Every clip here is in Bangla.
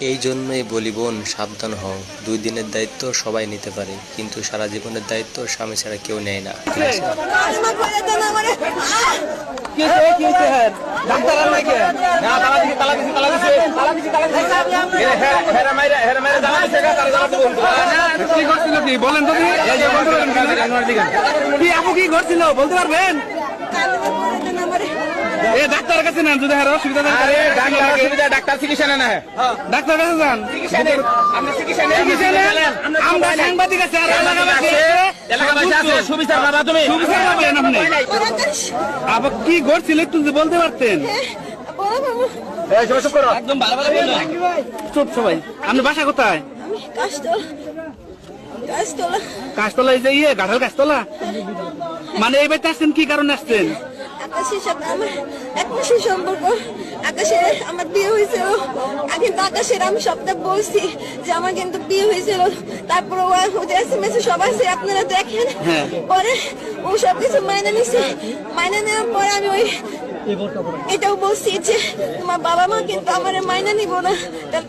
এই জন্যই বলি বোন সাবধান হও দুই দিনের দায়িত্ব সবাই নিতে পারে কিন্তু সারা জীবনের দায়িত্ব স্বামী ছাড়া কেউ নেয় না হ্যাঁ বলেন তো আপু কি করছিল বলতে পারবেন কালিমা করে দেন আমারে এ ডাক্তার কাছে নেন যদি অসুবিধা থাকে আরে ডাক্তার অসুবিধা ডাক্তার চিকিৎসা নেন ডাক্তার কাছে যান চিকিৎসা নেন আপনি চিকিৎসা নেন আমরা সাংবাদিক আছে আর এলাকাবাসী এলাকাবাসী আছে সুবিচার বাবা তুমি সুবিচার পাবেন আপনি আবার কি করছিল একটু বলতে পারতেন চুপ একদম ভালো ভালো বলল চুপ সবাই আপনি বাসা কোথায় কাশতলা কাশতলা এই যে ইয়ে গাঠাল কাশতলা মানে এই বাড়িতে আসছেন কি কারণে আসছেন আকাশের সাথে আমার এক মাসের সম্পর্ক আকাশের আমার বিয়ে হয়েছিল কিন্তু আকাশের আমি সবটা বলছি যে আমার কিন্তু বিয়ে হয়েছিল। তারপর ও ও যে এস এম এস সব আছে আপনারা দেখেন। হ্যাঁ। পরে ও সব মাইনে নিছে। মাইনে নেওয়ার পরে আমি ওই এটাও বলছি যে তোমার বাবা মা কিন্তু আমার মাইনে নিব না।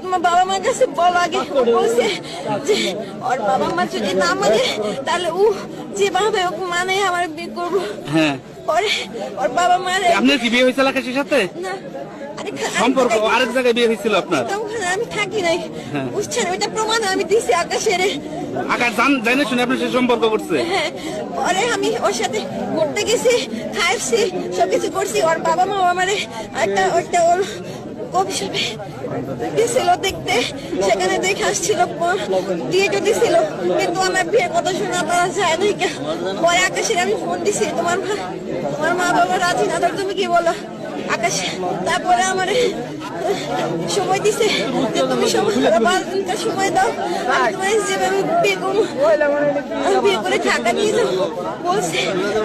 তোমার বাবা মার কাছে বলো আগে। বলছে যে ওর বাবা মা যদি না মানে তাহলে ও যেভাবে ওকে মানে আমার বিয়ে করব। হ্যাঁ। পরে ওর বাবা মার আপনার কি বিয়ে হয়েছিল আকাশের সাথে? না সম্পর্ক আরেক জায়গায় বিয়ে হয়েছিল আপনার? আমি থাকি নাই। হ্যাঁ। বুঝছেন ওইটা প্রমাণ আমি দিছি আকাশের। আকাশ জান জানে শুনে আপনার সাথে সম্পর্ক করছে। হ্যাঁ পরে আমি ওর সাথে ঘুরতে গেছি খাইছি সবকিছু করছি ওর বাবা মা আমার একটা ওইটা ওর কবি গেছিল দেখতে। সেখানে দেখে আসছিল বিয়েটা দিছিল কিন্তু আমার বিয়ের কথা শোনা তারা যায় নাই পরে আকাশের আমি ফোন দিছি, তোমার মা তোমার মা বাবা রাজি না তুমি কি বলো? আকাশ, তারপরে আমার সময় দিছে, যে তুমি সময় বারো দিনকার সময় দাও, আমি তোমার যেভাবে বিয়ে করব বিয়ে করে ঢাকা নিয়ে যাব। বলছে,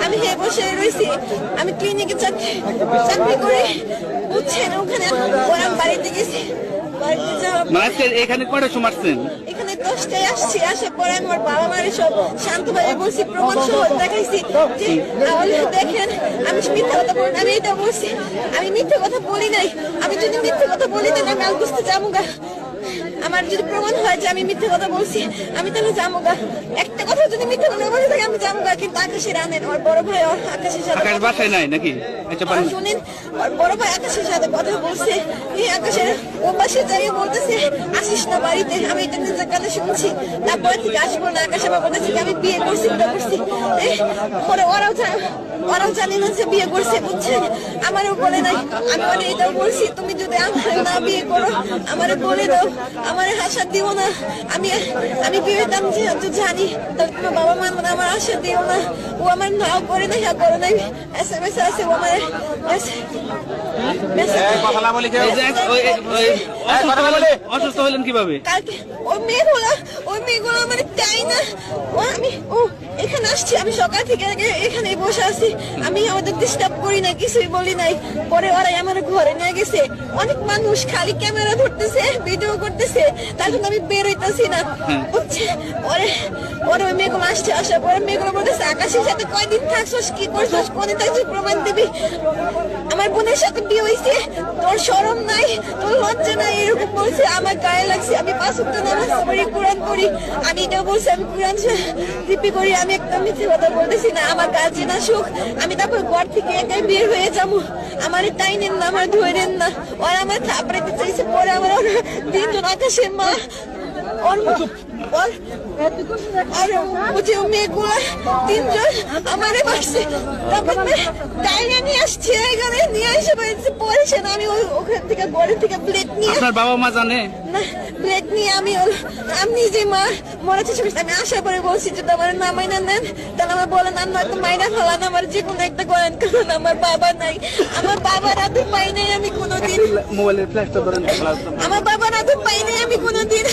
আমি হে বসে রয়েছি, আমি ক্লিনিকে চাকরি চাকরি করে বুঝছেন ওখানে ওরা বাড়িতে গেছি। এখানে কটা সময় আসছেন এখানে দশটায় আসছি আসার পরে আমার বাবা মারে সব শান্তভাবে বলছি প্রমাণ সহ দেখাইছি যে তাহলে দেখেন আমি মিথ্যা কথা বলি আমি এটা বলছি আমি মিথ্যা কথা বলি নাই। আমি যদি মিথ্যা কথা বলি তাহলে আমি আল বুঝতে যাব আমার যদি প্রমাণ হয় যে আমি মিথ্যা কথা বলছি আমি তাহলে যাব গা। একটা কথা যদি মিথ্যা কথা বলে থাকি আমি যাব গা। কিন্তু আকাশের আনেন আমার বড় ভাই আকাশের সাথে আকাশ বাসায় নাই নাকি? আচ্ছা শুনেন বড় ভাই আকাশের সাথে কথা বলছে। এই আকাশের ও পাশে দাঁড়িয়ে বলতেছে আসিস না বাড়িতে আমি এটা নিজের কানে শুনছি। তারপরে থেকে আসব না আকাশ বলেছে যে আমি বিয়ে করছি বিয়ে করছি। পরে ওরাও ওরাও জানে না যে বিয়ে করছে বুঝছেন? আমারও বলে নাই আমি মানে এটাও বলছি তুমি যদি আমার না বিয়ে করো আমারও বলে দাও আমারে আশা দিও না। আমি আমি বিয়ে যে যেহেতু জানি তোমার বাবা মা মানে আমার আশা দিও না। ও আমার নাও করে না হ্যাঁ করে নাই। এস এম এস আছে ও আমার কথা না বলি এই ওই- ওই- ওই অসুস্থ হলেন- অসুস্থ হলেন কীভাবে? কালকে মেয়ে মেয়েগুলো ওই মেয়েগুলো আমার চাই না। ও আমি ও এখানে আসছি আমি সকাল থেকে আগে এখানে বসে আছি। আমি আমাদের ডিস্টার্ব করি না কিছুই বলি নাই। পরে ওরাই আমার ঘরে নিয়ে গেছে। অনেক মানুষ খালি ক্যামেরা ধরতেছে ভিডিও করতেছে। তার জন্য আমি বের হইতেছি না। বুঝছে? পরে ওই আসছে আসার পরে বলতেছে আকাশের সাথে কয়দিন থাকছস কি করছস কদিন থাকছিস প্রমাণ দিবি? আমার বোনের সাথে বিয়ে হয়েছে তোর শরম নাই তোর লজ্জা নাই এরকম বলছে আমার গায়ে লাগছে আমি পাঁচ নামাজ পড়ি কোরআন পড়ি। আমি এটাও বলছি আমি কোরআন রিপি করি আমি একদম মিথ্যে কথা বলতেছি না, আমার কাজে না সুখ। আমি তারপর ঘর থেকে একাই বের হয়ে যাব। আমার তাই নেন না, আমার ধরে নেন না। ওরা আমার থাপড়াইতে চাইছে, পরে আমার তিনজন আকাশের মা। ওর মা- ওর আর যে মেয়েগুলা তিনজন আমারে তারপর ডাইনে নিয়ে আসছে এখানে নিয়ে এসে বলছে পড়েছে না আমি ওখান থেকে ঘরের থেকে নিয়ে আপনার বাবা মা জানে? না নিয়ে আমি আমি নিজে মা মরা চেষ্টা করছি আমি আসার পরে বলছি যদি আমার না মাইনা নেন। তাহলে আমার বলেন আর নয়তো মাইনা ফেলান আমার যে কোনো একটা করেন কারণ আমার বাবা নাই। আমার বাবার হাতে পাই নাই আমি কোনোদিন মোবাইলের ফ্ল্যাশটা ধরেন। আমার বাবার হাতে পাই নাই আমি কোনোদিন।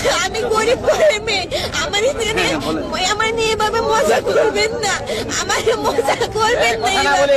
গরিব করে মেয়ে। আমার নিয়ে আমার নিয়ে এভাবে মজা করবেন না। আমার মজা করবেন না এভাবে।